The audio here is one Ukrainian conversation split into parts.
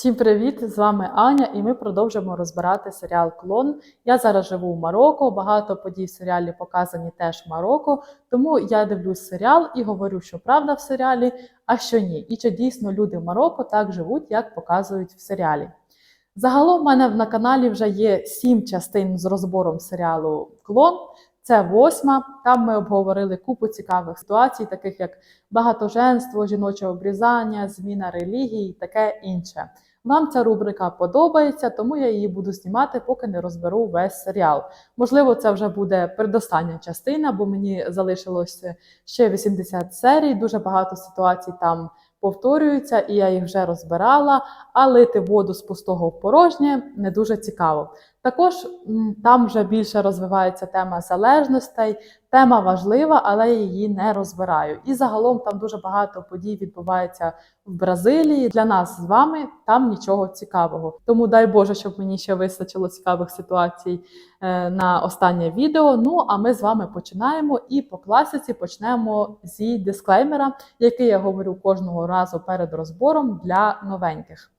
Всім привіт! З вами Аня, і ми продовжимо розбирати серіал Клон. Я зараз живу в Марокко. Багато подій в серіалі показані теж в Марокко. Тому я дивлюсь серіал і говорю, що правда в серіалі, а що ні. І чи дійсно люди в Марокко так живуть, як показують в серіалі. Загалом в мене на каналі вже є сім частин з розбором серіалу Клон. Це восьма. Там ми обговорили купу цікавих ситуацій, таких як багатоженство, жіноче обрізання, зміна релігії і таке інше. Вам ця рубрика подобається, тому я її буду знімати, поки не розберу весь серіал. Можливо, це вже буде передостання частина, бо мені залишилось ще 80 серій. Дуже багато ситуацій там повторюються, і я їх вже розбирала. А лити воду з пустого в порожнє не дуже цікаво. Також там вже більше розвивається тема залежностей. Тема важлива, але її не розбираю. І загалом там дуже багато подій відбувається в Бразилії. Для нас з вами там нічого цікавого. Тому дай Боже, щоб мені ще вистачило цікавих ситуацій е, на останнє відео. Ну а ми з вами починаємо. І по класиці почнемо зі дисклеймера, який я говорю кожного разу перед розбором для новеньких.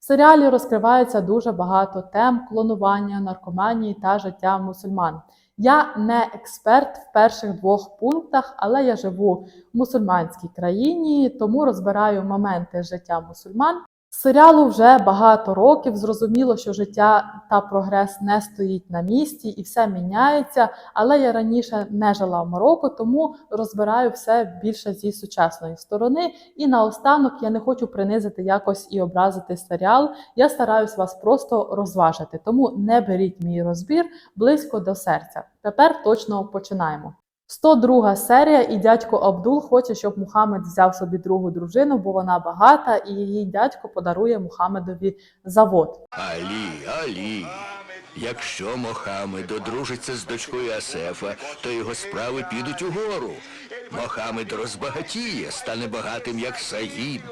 В серіалі розкривається дуже багато тем клонування, наркоманії та життя мусульман. Я не експерт в перших двох пунктах, але я живу в мусульманській країні, тому розбираю моменти життя мусульман. Серіалу вже багато років. Зрозуміло, що життя та прогрес не стоїть на місці і все міняється. Але я раніше не жила в Марокко, тому розбираю все більше зі сучасної сторони. І наостанок я не хочу принизити якось і образити серіал. Я стараюсь вас просто розважити. Тому не беріть мій розбір близько до серця. Тепер точно починаємо. 102 серія, і дядько Абдул хоче, щоб Мухаммед взяв собі другу дружину, бо вона багата, і її дядько подарує Мухаммедові завод. Алі, Алі. Якщо Мохамед одружиться з дочкою Асефа, то його справи підуть угору. Мохамед розбагатіє, стане багатим, як Саїд.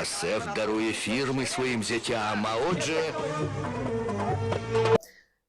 Асеф дарує фірми своїм зятям, а отже,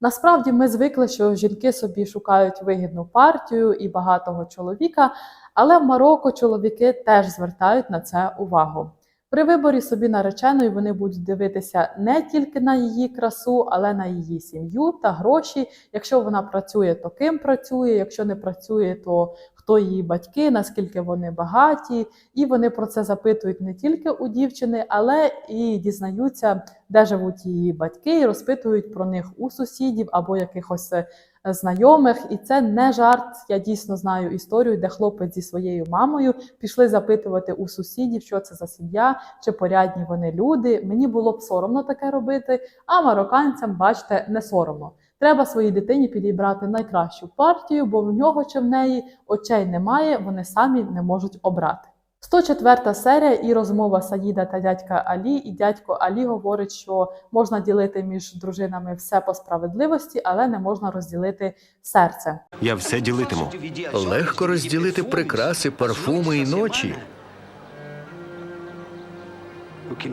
Насправді ми звикли, що жінки собі шукають вигідну партію і багатого чоловіка, але в Марокко чоловіки теж звертають на це увагу. При виборі собі нареченої вони будуть дивитися не тільки на її красу, але на її сім'ю та гроші. Якщо вона працює, то ким працює, якщо не працює, то хто її батьки, наскільки вони багаті. І вони про це запитують не тільки у дівчини, але і дізнаються, де живуть її батьки, і розпитують про них у сусідів або якихось е, знайомих. І це не жарт. Я дійсно знаю історію, де хлопець зі своєю мамою пішли запитувати у сусідів, що це за сім'я, чи порядні вони люди. Мені було б соромно таке робити, а марокканцям, бачите, не соромно. Треба своїй дитині підібрати найкращу партію, бо в нього чи в неї очей немає, вони самі не можуть обрати. 104 серія і розмова Саїда та дядька Алі. І дядько Алі говорить, що можна ділити між дружинами все по справедливості, але не можна розділити серце. Я все ділитиму. легко розділити прикраси, парфуми і ночі,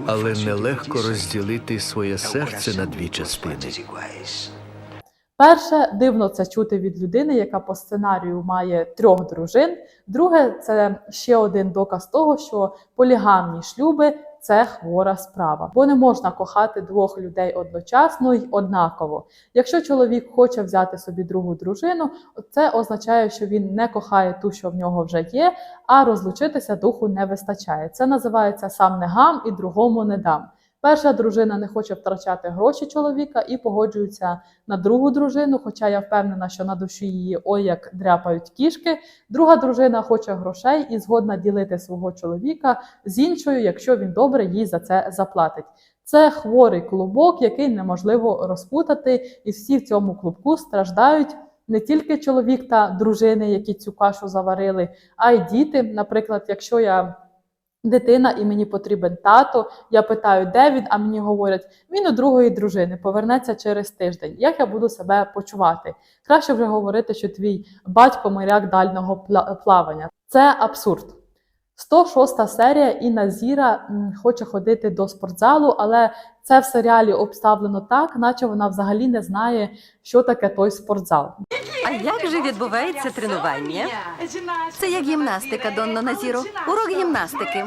але нелегко розділити своє серце на дві частини. Перше, дивно це чути від людини, яка по сценарію має трьох дружин. Друге, це ще один доказ того, що полігамні шлюби це хвора справа, бо не можна кохати двох людей одночасно й однаково. Якщо чоловік хоче взяти собі другу дружину, це означає, що він не кохає ту, що в нього вже є, а розлучитися духу не вистачає. Це називається сам не гам і другому не дам. Перша дружина не хоче втрачати гроші чоловіка і погоджується на другу дружину, хоча я впевнена, що на душі її ой як дряпають кішки. Друга дружина хоче грошей і згодна ділити свого чоловіка з іншою, якщо він добре їй за це заплатить. Це хворий клубок, який неможливо розпутати, і всі в цьому клубку страждають. Не тільки чоловік та дружини, які цю кашу заварили, а й діти. Наприклад, якщо я дитина і мені потрібен тато. Я питаю, де він, а мені говорять, він у другої дружини повернеться через тиждень. Як я буду себе почувати? Краще вже говорити, що твій батько моряк дальнього пла- плавання. Це абсурд. 106 серія Інна Зіра хоче ходити до спортзалу, але це в серіалі обставлено так, наче вона взагалі не знає, що таке той спортзал. А як же відбувається тренування? Це як гімнастика, Донно Назіро. Урок гімнастики.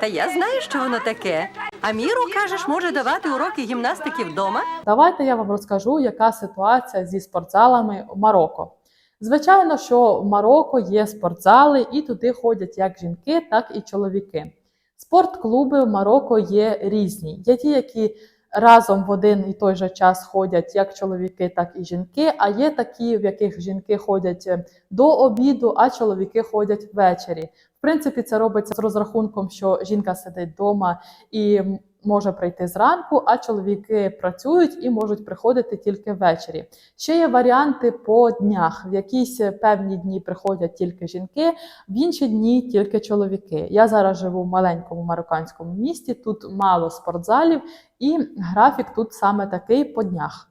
Та я знаю, що воно таке. А Міру, кажеш, може давати уроки гімнастики вдома? Давайте я вам розкажу, яка ситуація зі спортзалами в Марокко. Звичайно, що в Марокко є спортзали, і туди ходять як жінки, так і чоловіки. Спортклуби в Марокко є різні. Є ті, які разом в один і той же час ходять як чоловіки, так і жінки. А є такі, в яких жінки ходять е, до обіду, а чоловіки ходять ввечері. В принципі, це робиться з розрахунком, що жінка сидить вдома і може прийти зранку, а чоловіки працюють і можуть приходити тільки ввечері. Ще є варіанти по днях. В якісь певні дні приходять тільки жінки, в інші дні тільки чоловіки. Я зараз живу в маленькому марокканському місті, тут мало спортзалів, і графік тут саме такий по днях.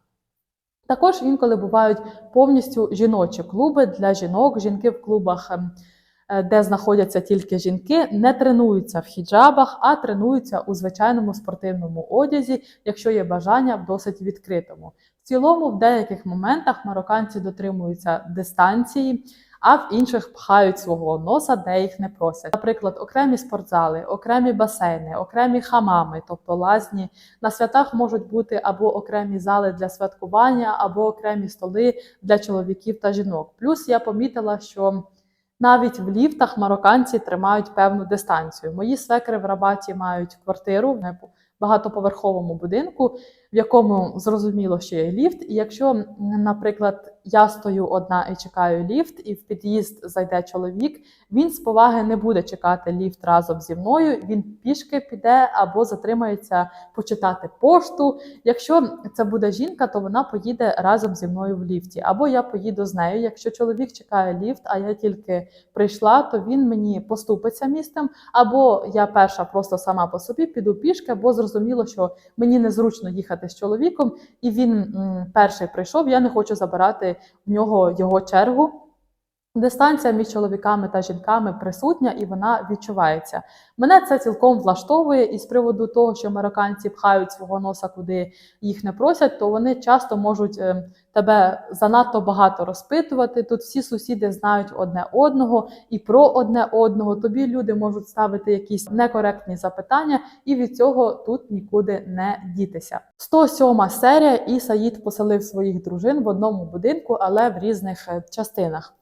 Також інколи бувають повністю жіночі клуби для жінок. Жінки в клубах, ем, де знаходяться тільки жінки, не тренуються в хіджабах, а тренуються у звичайному спортивному одязі, якщо є бажання в досить відкритому. В цілому, в деяких моментах марокканці дотримуються дистанції, а в інших пхають свого носа, де їх не просять. Наприклад, окремі спортзали, окремі басейни, окремі хамами, тобто лазні. На святах можуть бути або окремі зали для святкування, або окремі столи для чоловіків та жінок. Плюс я помітила, що навіть в ліфтах марокканці тримають певну дистанцію. Мої свекри в Рабаті мають квартиру в багатоповерховому будинку, в якому зрозуміло, що є ліфт. І якщо, наприклад, я стою одна і чекаю ліфт, і в під'їзд зайде чоловік, він з поваги не буде чекати ліфт разом зі мною. Він пішки піде або затримається почитати пошту. Якщо це буде жінка, то вона поїде разом зі мною в ліфті, або я поїду з нею. Якщо чоловік чекає ліфт, а я тільки прийшла, то він мені поступиться місцем, або я перша просто сама по собі піду пішки, бо зрозуміло, що мені незручно їхати з чоловіком, і він перший прийшов. Я не хочу забирати в нього його чергу. Дистанція між чоловіками та жінками присутня і вона відчувається. Мене це цілком влаштовує, і з приводу того, що марокканці пхають свого носа, куди їх не просять, то вони часто можуть е, тебе занадто багато розпитувати. Тут всі сусіди знають одне одного і про одне одного. Тобі люди можуть ставити якісь некоректні запитання, і від цього тут нікуди не дітися. 107 серія, і Саїд поселив своїх дружин в одному будинку, але в різних е, частинах.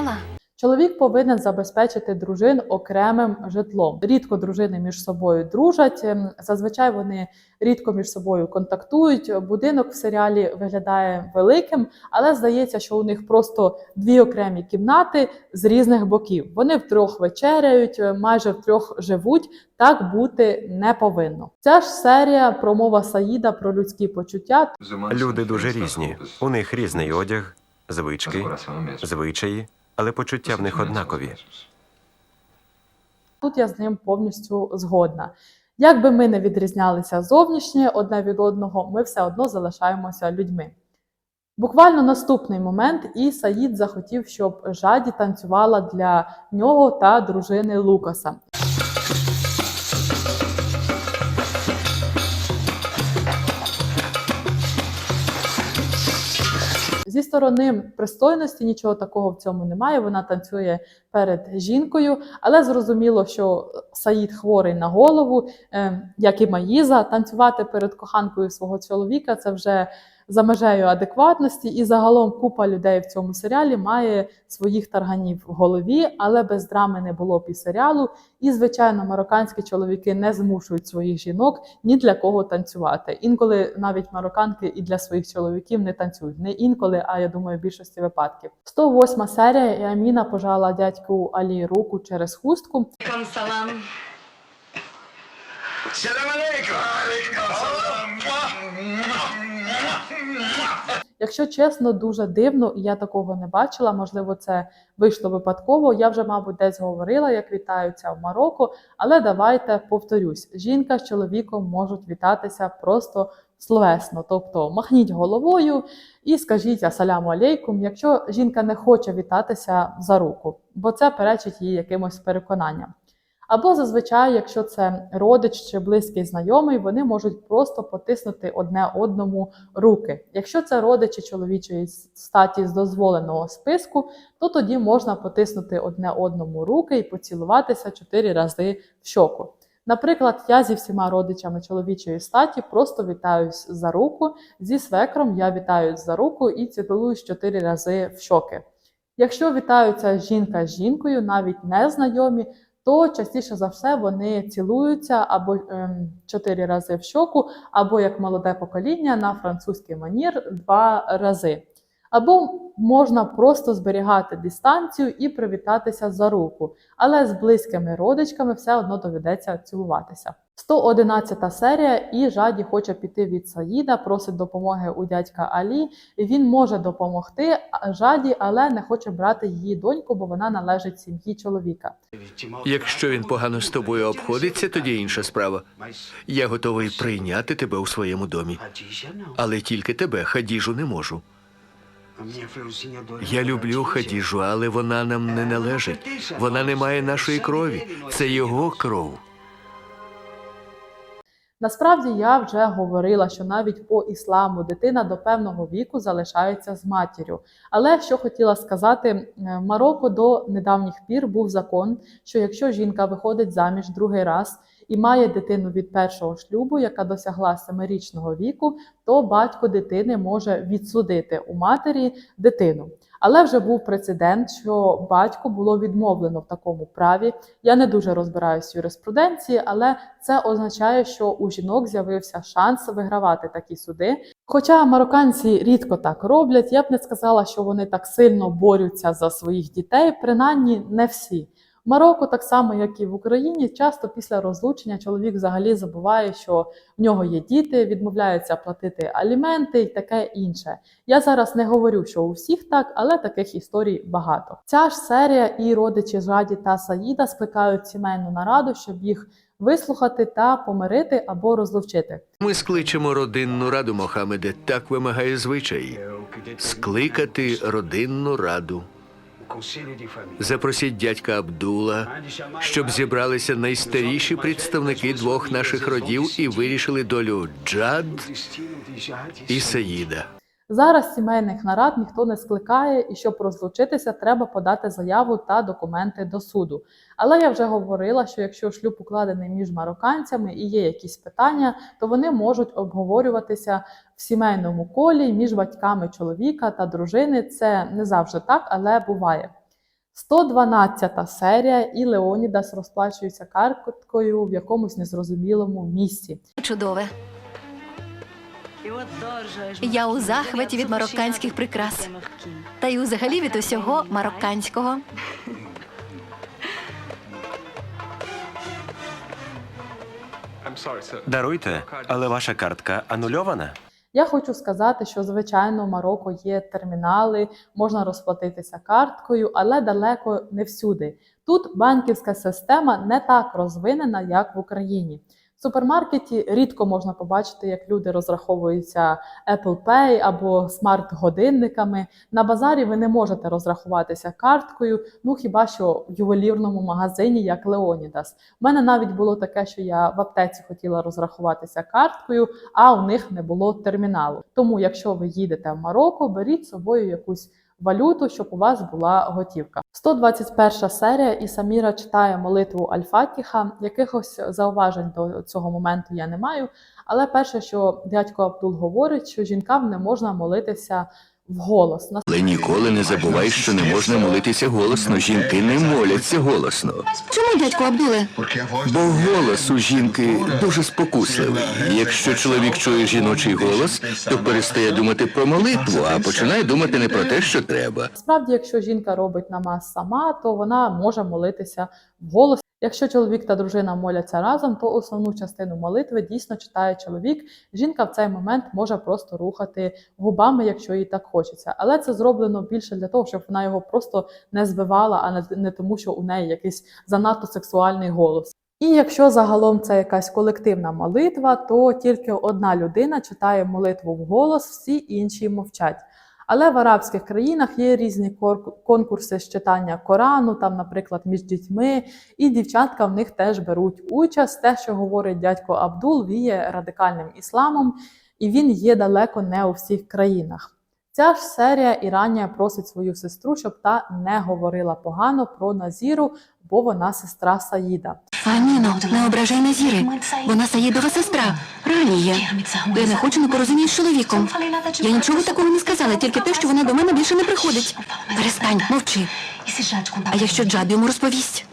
Спала? Чоловік повинен забезпечити дружин окремим житлом. Рідко дружини між собою дружать. ем, Зазвичай вони рідко між собою контактують. Будинок в серіалі виглядає великим, але здається, що у них просто дві окремі кімнати з різних боків. Вони втрьох вечеряють, е, майже втрьох живуть. Так бути не повинно. Ця ж серія промова Саїда про людські почуття. Люди дуже різні. У них різний одяг, звички, звичаї, але почуття в них однакові. Тут я з ним повністю згодна. Як би ми не відрізнялися зовнішнє одне від одного, ми все одно залишаємося людьми. Буквально наступний момент, і Саїд захотів, щоб Жаді танцювала для нього та дружини Лукаса. Зі сторони пристойності нічого такого в цьому немає. Вона танцює перед жінкою, але зрозуміло, що Саїд хворий на голову, е, як і Маїза. Танцювати перед коханкою свого чоловіка це вже за межею адекватності, і загалом купа людей в цьому серіалі має своїх тарганів в голові, але без драми не було б і серіалу. І, звичайно, марокканські чоловіки не змушують своїх жінок ні для кого танцювати. Інколи навіть марокканки і для своїх чоловіків не танцюють. Не інколи, а я думаю, в більшості випадків. 108 серія, і Аміна пожала дядьку Алі руку через хустку. Якщо чесно, дуже дивно, і я такого не бачила. Можливо, це вийшло випадково. Я вже, мабуть, десь говорила, як вітаються в Марокко. Але давайте повторюсь: жінка з чоловіком можуть вітатися просто словесно, тобто махніть головою і скажіть асаляму алейкум, якщо жінка не хоче вітатися за руку, бо це перечить їй якимось переконанням. Або зазвичай, якщо це родич чи близький знайомий, вони можуть просто потиснути одне одному руки. Якщо це родичі чоловічої статі з дозволеного списку, то тоді можна потиснути одне одному руки і поцілуватися чотири рази в щоку. Наприклад, я зі всіма родичами чоловічої статі просто вітаюсь за руку. Зі свекром я вітаюсь за руку і цілуюсь чотири рази в щоки. Якщо вітаються жінка з жінкою, навіть незнайомі, то частіше за все вони цілуються або ем, чотири рази в щоку, або як молоде покоління на французький манір два рази. Або можна просто зберігати дистанцію і привітатися за руку, але з близькими родичками все одно доведеться цілуватися. 111 серія, і Жаді хоче піти від Саїда, просить допомоги у дядька Алі. Він може допомогти Жаді, але не хоче брати її доньку, бо вона належить сім'ї чоловіка. Якщо він погано з тобою обходиться, тоді інша справа. Я готовий прийняти тебе у своєму домі. Але тільки тебе, Хадіжу, не можу. Я люблю Хадіжу, але вона нам не належить. Вона не має нашої крові. Це його кров. Насправді я вже говорила, що навіть по ісламу дитина до певного віку залишається з матір'ю. Але що хотіла сказати, в Марокко до недавніх пір був закон, що якщо жінка виходить заміж другий раз і має дитину від першого шлюбу, яка досягла семирічного віку, то батько дитини може відсудити у матері дитину. Але вже був прецедент, що батько було відмовлено в такому праві. Я не дуже розбираюсь в юриспруденції, але це означає, що у жінок з'явився шанс вигравати такі суди. Хоча марокканці рідко так роблять, я б не сказала, що вони так сильно борються за своїх дітей, принаймні не всі. Марокко, так само як і в Україні, часто після розлучення чоловік взагалі забуває, що в нього є діти, відмовляється платити аліменти і таке інше. Я зараз не говорю, що у всіх так, але таких історій багато. Ця ж серія і родичі Жаді та Саїда скликають сімейну нараду, щоб їх вислухати та помирити або розлучити. Ми скличемо родинну раду, Мохамеде. Так вимагає звичай. Скликати родинну раду. Запросіть дядька Абдула, щоб зібралися найстаріші представники двох наших родів і вирішили долю Джад і Саїда. Зараз сімейних нарад ніхто не скликає, і щоб розлучитися, треба подати заяву та документи до суду. Але я вже говорила, що якщо шлюб укладений між марокканцями і є якісь питання, то вони можуть обговорюватися в сімейному колі між батьками чоловіка та дружини. Це не завжди так, але буває. 112 серія, і Леонідас розплачується карткою в якомусь незрозумілому місці. Чудове. Я у захваті від марокканських прикрас. Та й взагалі від усього марокканського. Даруйте, але ваша картка анульована. Я хочу сказати, що звичайно в Марокко є термінали, можна розплатитися карткою, але далеко не всюди. Тут банківська система не так розвинена, як в Україні. Супермаркеті рідко можна побачити, як люди розраховуються Apple Pay або смарт-годинниками. На базарі ви не можете розрахуватися карткою, ну хіба що в ювелірному магазині, як Леонідас. У мене навіть було таке, що я в аптеці хотіла розрахуватися карткою, а у них не було терміналу. Тому, якщо ви їдете в Марокко, беріть з собою якусь валюту, щоб у вас була готівка. 121 серія, і Саміра читає молитву Аль-Фатіха. Якихось зауважень до цього моменту я не маю. Але перше, що дядько Абдул говорить, що жінкам не можна молитися вголос. Але ніколи не забувай, що не можна молитися голосно. Жінки не моляться голосно. Чому, дядьку Абдуле? Бо голос у жінки дуже спокусливий. І Якщо чоловік чує жіночий голос, то перестає думати про молитву, а починає думати не про те, що треба. Справді, якщо жінка робить намаз сама, то вона може молитися вголос. Якщо чоловік та дружина моляться разом, то основну частину молитви дійсно читає чоловік. Жінка в цей момент може просто рухати губами, якщо їй так хочеться. Але це зроблено більше для того, щоб вона його просто не збивала, а не, тому, що у неї якийсь занадто сексуальний голос. І якщо загалом це якась колективна молитва, то тільки одна людина читає молитву вголос, всі інші мовчать. Але в арабських країнах є різні конкурси з читання Корану, там, наприклад, між дітьми, і дівчатка в них теж беруть участь. Те, що говорить дядько Абдул, він є радикальним ісламом, і він є далеко не у всіх країнах. Ця ж серія Іранія просить свою сестру, щоб та не говорила погано про Назіру, бо вона сестра Саїда. Аніно, не ображай Назіри. Вона Саїдова сестра. Ранія. Я не хочу непорозумінь з чоловіком. Я нічого такого не сказала, тільки те, що вона до мене більше не приходить. Перестань, мовчи. А якщо Джад йому розповість?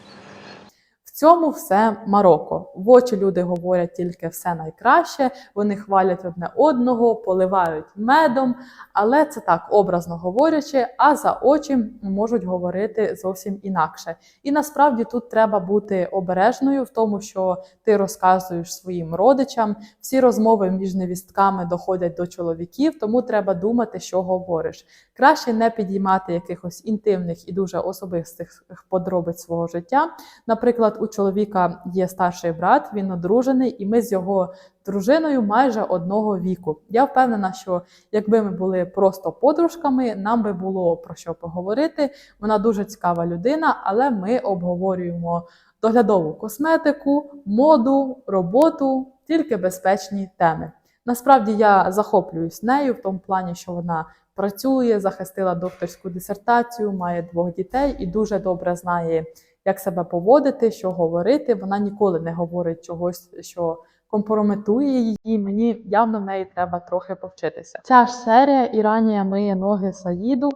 Цьому все Марокко. В очі люди говорять тільки все найкраще, вони хвалять одне одного, поливають медом, але це так образно говорячи, а за очі можуть говорити зовсім інакше. І насправді тут треба бути обережною в тому, що ти розказуєш своїм родичам. Всі розмови між невістками доходять до чоловіків, тому треба думати, що говориш. Краще не підіймати якихось інтимних і дуже особистих подробиць свого життя. Наприклад, у чоловіка є старший брат, він одружений, і ми з його дружиною майже одного віку. Я впевнена, що якби ми були просто подружками, нам би було про що поговорити. Вона дуже цікава людина, але ми обговорюємо доглядову косметику, моду, роботу, тільки безпечні теми. Насправді я захоплююсь нею в тому плані, що вона працює, захистила докторську дисертацію, має двох дітей і дуже добре знає, як себе поводити, що говорити. Вона ніколи не говорить чогось, що компрометує її. Мені явно в неї треба трохи повчитися. Ця ж серія Іранія миє ноги Саїду.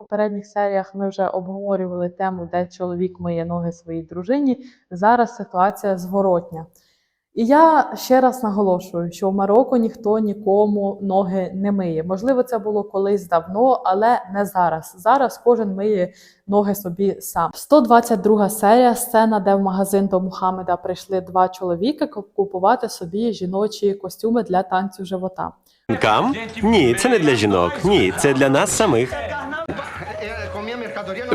В попередніх серіях ми вже обговорювали тему, де чоловік миє ноги своїй дружині. Зараз ситуація зворотня. І я ще раз наголошую, що в Марокко ніхто нікому ноги не миє. Можливо, це було колись давно, але не зараз. Зараз кожен миє ноги собі сам. 122 серія сцена, де в магазин до Мухаммеда прийшли два чоловіки купувати собі жіночі костюми для танцю живота. Ні, це не для жінок. Ні, це для нас самих.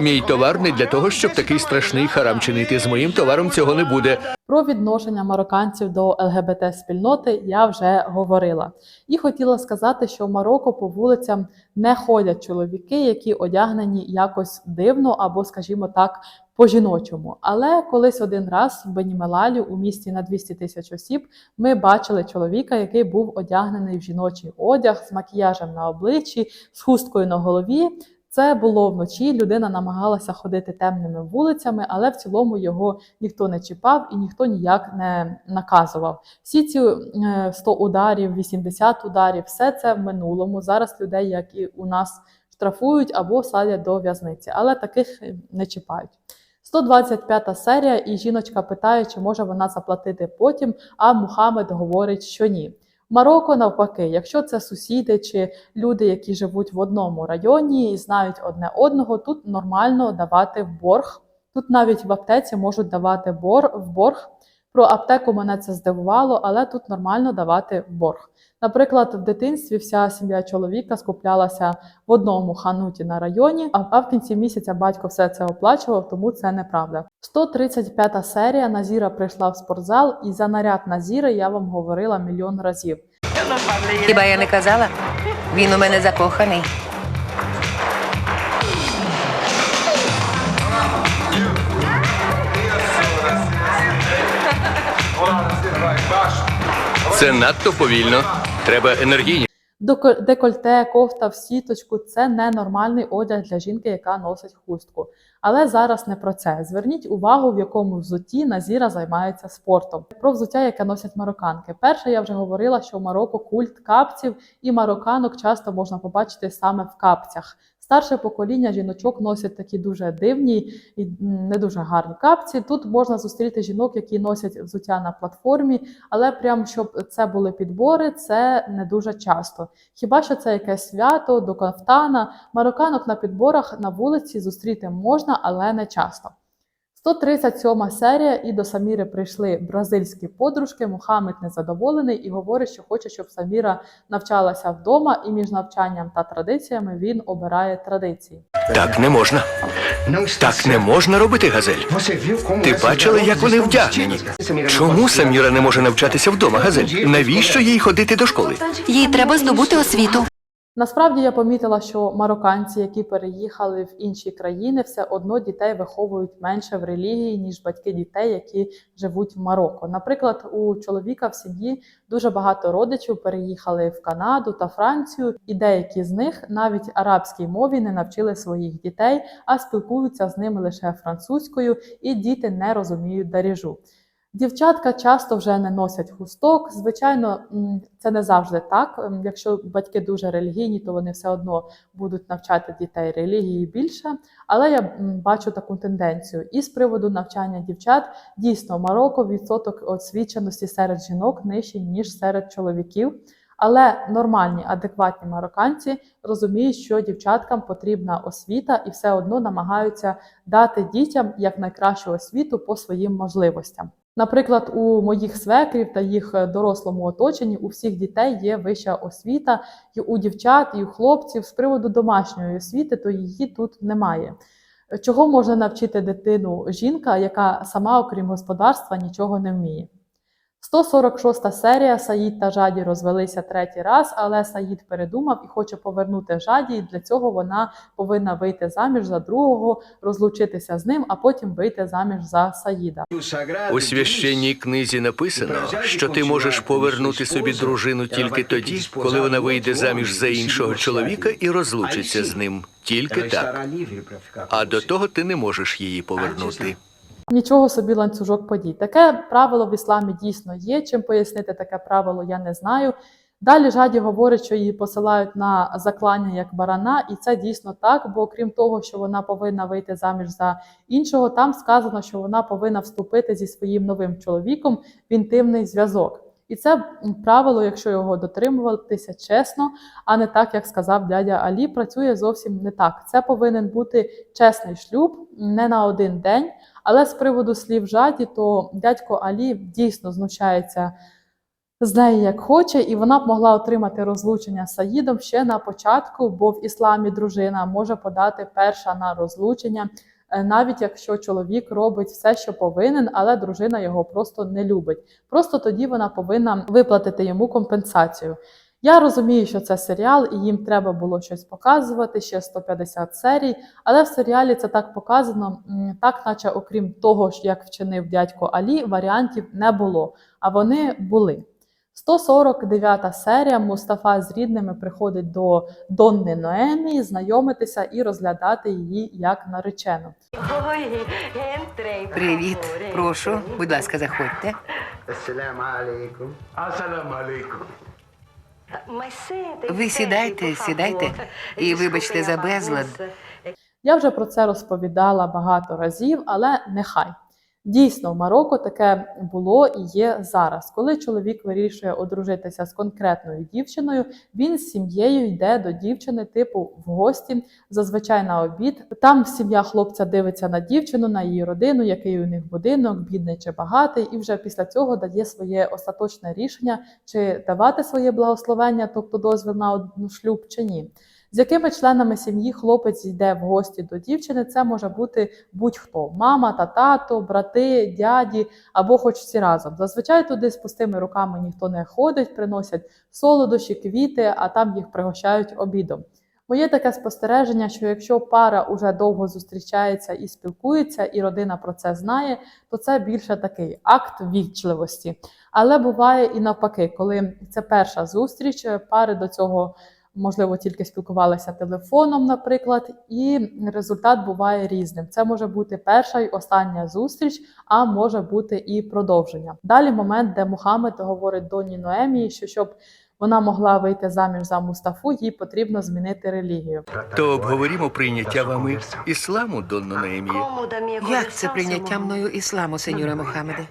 Мій товар не для того, щоб такий страшний харам чинити. З моїм товаром цього не буде. Про відношення марокканців до ЛГБТ спільноти я вже говорила. І хотіла сказати, що в Марокко по вулицям не ходять чоловіки, які одягнені якось дивно або, скажімо так, по-жіночому. Але колись один раз в Бенімелалі у місті на 200 тисяч осіб ми бачили чоловіка, який був одягнений в жіночий одяг з макіяжем на обличчі, з хусткою на голові. Це було вночі. Людина намагалася ходити темними вулицями, але в цілому його ніхто не чіпав і ніхто ніяк не наказував. Всі ці е, 100 ударів, 80 ударів, все це в минулому. Зараз людей, як і у нас, штрафують або садять до в'язниці, але таких е, не чіпають. 125 серія, і жіночка питає, чи може вона заплатити потім, а Мухаммед говорить, що ні. Марокко навпаки, якщо це сусіди чи люди, які живуть в одному районі і знають одне одного, тут нормально давати в борг. Тут навіть в аптеці можуть давати бор в борг. Про аптеку мене це здивувало, але тут нормально давати борг. Наприклад, в дитинстві вся сім'я чоловіка скуплялася в одному хануті на районі, а в кінці місяця батько все це оплачував, тому це неправда. 135 серія Назіра прийшла в спортзал, і за наряд Назіри я вам говорила мільйон разів. Хіба я не казала? Він у мене закоханий. Це надто повільно. Треба енергійні. Декольте, кофта в сіточку це ненормальний одяг для жінки, яка носить хустку. Але зараз не про це. Зверніть увагу, в якому взутті Назіра займається спортом. Про взуття, яке носять марокканки. Перше, я вже говорила, що в Марокко культ капців, і марокканок часто можна побачити саме в капцях. Старше покоління жіночок носять такі дуже дивні і не дуже гарні капці. Тут можна зустріти жінок, які носять взуття на платформі, але прям щоб це були підбори, це не дуже часто. Хіба що це якесь свято до кафтана? Марокканок на підборах на вулиці зустріти можна, але не часто. 137 серія, і до Саміри прийшли бразильські подружки. Мухаммед незадоволений і говорить, що хоче, щоб Саміра навчалася вдома, і між навчанням та традиціями він обирає традиції. Так не можна. Так не можна робити, газель. Ти бачила, як вони вдягнені? Чому Саміра не може навчатися вдома, газель? Навіщо їй ходити до школи? Їй треба здобути освіту. Насправді я помітила, що марокканці, які переїхали в інші країни, все одно дітей виховують менше в релігії, ніж батьки дітей, які живуть в Марокко. Наприклад, у чоловіка в сім'ї дуже багато родичів переїхали в Канаду та Францію, і деякі з них навіть арабській мові не навчили своїх дітей, а спілкуються з ними лише французькою, і діти не розуміють даріжу. Дівчатка часто вже не носять хусток. Звичайно, це не завжди так. Ем, Якщо батьки дуже релігійні, то вони все одно будуть навчати дітей релігії більше. Але я бачу таку тенденцію. І з приводу навчання дівчат дійсно Марокко відсоток освіченості серед жінок нижчий ніж серед чоловіків. Але нормальні, адекватні марокканці розуміють, що дівчаткам потрібна освіта і все одно намагаються дати дітям як найкращу освіту по своїм можливостям. Наприклад, у моїх свекрів та їх е, дорослому оточенні у всіх дітей є вища освіта, і у дівчат, і у хлопців з приводу домашньої освіти, то її тут немає. Чого можна навчити дитину жінка, яка сама, окрім господарства, нічого не вміє? 146 серія Саїд та Жаді розвелися третій раз, але Саїд передумав і хоче повернути Жаді. І для цього вона повинна вийти заміж за другого, розлучитися з ним, а потім вийти заміж за Саїда. У священній книзі написано, що ти можеш повернути собі дружину тільки тоді, коли вона вийде заміж за іншого чоловіка і розлучиться з ним. Тільки так. А до того ти не можеш її повернути. Нічого собі ланцюжок подій. Таке правило в ісламі дійсно є. Чим пояснити таке правило, я не знаю. Далі жаді говорить, що її посилають на заклання як барана, і це дійсно так. Бо крім того, що вона повинна вийти заміж за іншого, там сказано, що вона повинна вступити зі своїм новим чоловіком в інтимний зв'язок. І це правило, якщо його дотримуватися чесно, а не так, як сказав дядя Алі, працює зовсім не так. Це повинен бути чесний шлюб, не на один день. Але з приводу слів жаді, то дядько Алі дійсно знущається з неї як хоче, і вона б могла отримати розлучення з Саїдом ще на початку, бо в ісламі дружина може подати перша на розлучення, е, навіть якщо чоловік робить все, що повинен, але дружина його просто не любить. Просто тоді вона повинна виплатити йому компенсацію. Я розумію, що це серіал, і їм треба було щось показувати, ще 150 серій. Але в серіалі це так показано, так наче окрім того, ж, як вчинив дядько Алі, варіантів не було, а вони були. 149 серія Мустафа з рідними приходить до Донни Ноемі знайомитися і розглядати її як наречену. Привіт, прошу, будь ласка, заходьте. Ви сідайте, сідайте і вибачте за безлад. Я вже про це розповідала багато разів, але нехай. Дійсно, в Марокко таке було і є зараз. Коли чоловік вирішує одружитися з конкретною дівчиною, він з сім'єю йде до дівчини, типу в гості, зазвичай на обід. Там сім'я хлопця дивиться на дівчину, на її родину, який у них будинок, бідний чи багатий, і вже після цього дає своє остаточне рішення, чи давати своє благословення, тобто дозвіл на од- шлюб, чи ні. З якими членами сім'ї хлопець йде в гості до дівчини, це може бути будь-хто: мама та тато, брати, дяді або хоч всі разом. Зазвичай туди з пустими руками ніхто не ходить, приносять солодощі, квіти, а там їх пригощають обідом. Моє таке спостереження, що якщо пара уже довго зустрічається і спілкується, і родина про це знає, то це більше такий акт вічливості. Але буває і навпаки, коли це перша зустріч, пари до цього можливо, тільки спілкувалися телефоном, наприклад, і результат буває різним. Це може бути перша й остання зустріч, а може бути і продовження. Далі момент, де Мухаммед говорить доні Ноемії, що щоб вона могла вийти заміж за Мустафу, їй потрібно змінити релігію. То обговорімо прийняття вами ісламу, Донно Неемія. Як це прийняття мною ісламу, сеньоре Мохамеде?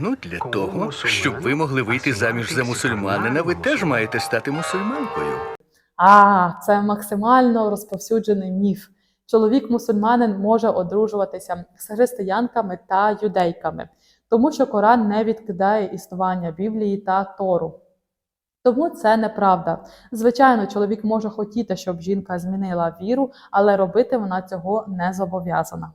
Ну, для того, щоб ви могли вийти заміж за мусульманина, ви теж маєте стати мусульманкою. А, це максимально розповсюджений міф. чоловік-мусульманин може одружуватися з християнками та юдейками, тому що Коран не відкидає існування Біблії та Тору. Тому це неправда. Звичайно, чоловік може хотіти, щоб жінка змінила віру, але робити вона цього не зобов'язана.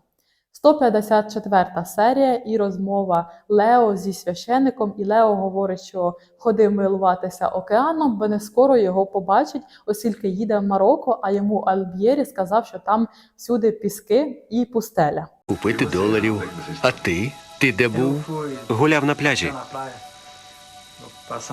154 серія і розмова Лео зі священником, і Лео говорить, що ходив милуватися океаном, бо не скоро його побачить, оскільки їде в Марокко, а йому Альб'єрі сказав, що там всюди піски і пустеля. Купити доларів. А ти? Ти де був? Гуляв на пляжі.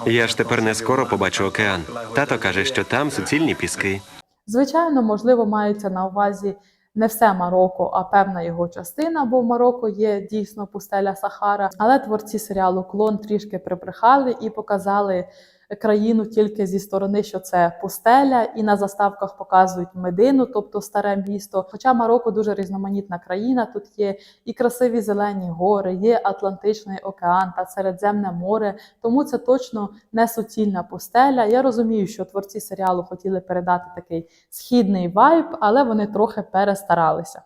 Я ж тепер не скоро побачу океан. Тато каже, що там суцільні піски. Звичайно, можливо, мається на увазі не все Марокко, а певна його частина, бо в Марокко є дійсно пустеля Сахара. Але творці серіалу Клон трішки прибрехали і показали країну тільки зі сторони, що це пустеля, і на заставках показують Медину, тобто старе місто. Хоча Марокко дуже різноманітна країна, тут є і красиві зелені гори, є Атлантичний океан та Середземне море. Тому це точно не суцільна пустеля. Я розумію, що творці серіалу хотіли передати такий східний вайб, але вони трохи перестаралися.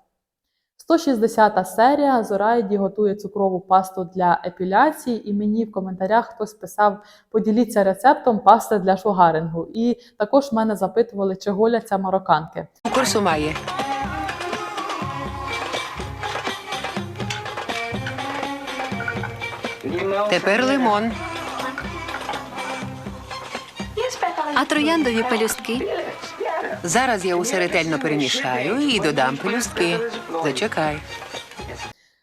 160 серія Зорайді готує цукрову пасту для епіляції, і мені в коментарях хтось писав: поділіться рецептом пасти для шугарингу. І також мене запитували, чи голяться марокканки. Курсу має. Тепер лимон. А трояндові пелюстки? Зараз я усе ретельно перемішаю і додам пелюстки. Зачекай.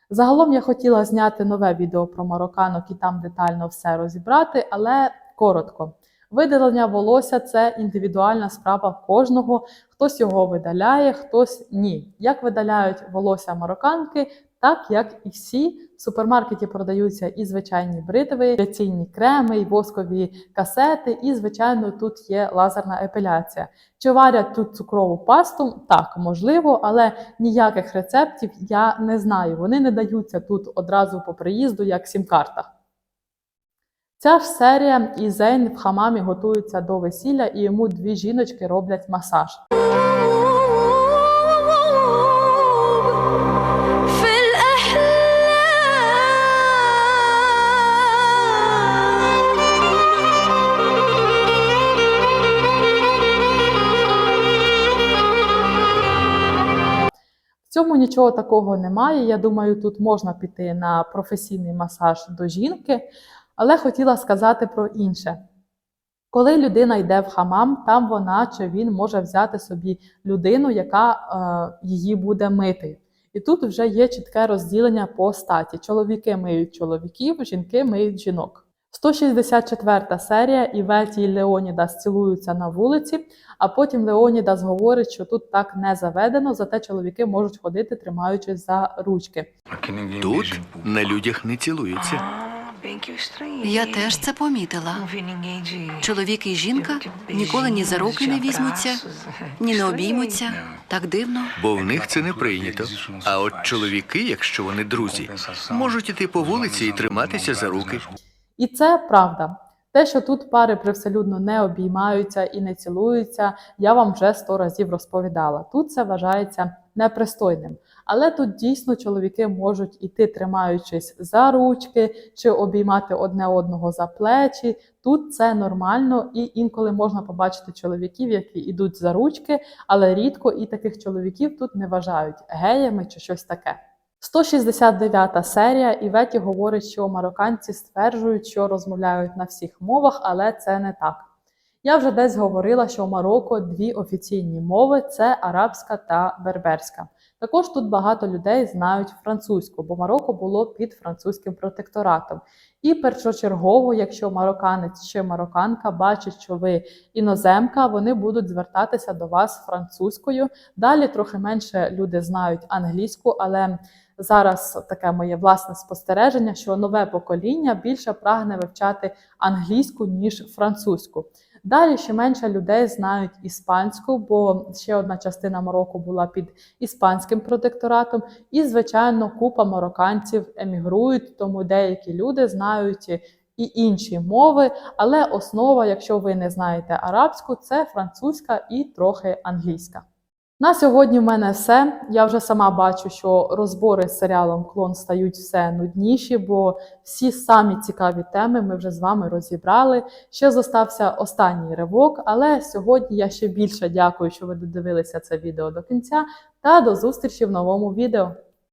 Загалом я хотіла зняти нове відео про марокканок і там детально все розібрати, але коротко. Видалення волосся це індивідуальна справа кожного. Хтось його видаляє, хтось ні. Як видаляють волосся марокканки, так як і всі. В супермаркеті продаються і звичайні бритви, епіляційні креми, і воскові касети, і, звичайно, тут є лазерна епіляція. Чи варять тут цукрову пасту? Так, можливо, але ніяких рецептів я не знаю. Вони не даються тут одразу по приїзду, як в сім-картах. Ця ж серія і Зейн в хамамі готується до весілля, і йому дві жіночки роблять масаж. Цьому нічого такого немає. Я думаю, тут можна піти на професійний масаж до жінки, але хотіла сказати про інше. Коли людина йде в хамам, там вона чи він може взяти собі людину, яка е, її буде мити. І тут вже є чітке розділення по статі. Чоловіки миють чоловіків, жінки миють жінок. 164 серія Іветі і Леонідас цілуються на вулиці, а потім Леонідас говорить, що тут так не заведено, зате чоловіки можуть ходити, тримаючись за ручки. Тут на людях не цілуються. Я теж це помітила. Чоловік і жінка ніколи ні за руки не візьмуться, ні не обіймуться. Так дивно. Бо в них це не прийнято. А от чоловіки, якщо вони друзі, можуть іти по вулиці і триматися за руки. І це правда. Те, що тут пари привселюдно не обіймаються і не цілуються, я вам вже сто разів розповідала. Тут це вважається непристойним. Але тут дійсно чоловіки можуть іти, тримаючись за ручки чи обіймати одне одного за плечі. Тут це нормально, і інколи можна побачити чоловіків, які йдуть за ручки, але рідко і таких чоловіків тут не вважають геями чи щось таке. 169 серія Іветі говорить, що марокканці стверджують, що розмовляють на всіх мовах, але це не так. Я вже десь говорила, що в Марокко дві офіційні мови це арабська та берберська. Також тут багато людей знають французьку, бо Марокко було під французьким протекторатом. І першочергово, якщо марокканець чи марокканка бачить, що ви іноземка, вони будуть звертатися до вас французькою. Далі трохи менше люди знають англійську, але зараз таке моє власне спостереження, що нове покоління більше прагне вивчати англійську ніж французьку. Далі ще менше людей знають іспанську, бо ще одна частина Марокко була під іспанським протекторатом, і звичайно, купа марокканців емігрують, тому деякі люди знають і інші мови. Але основа, якщо ви не знаєте арабську, це французька і трохи англійська. На сьогодні в мене все. Я вже сама бачу, що розбори з серіалом Клон стають все нудніші, бо всі самі цікаві теми ми вже з вами розібрали. Ще зостався останній ривок, але сьогодні я ще більше дякую, що ви додивилися це відео до кінця. Та до зустрічі в новому відео.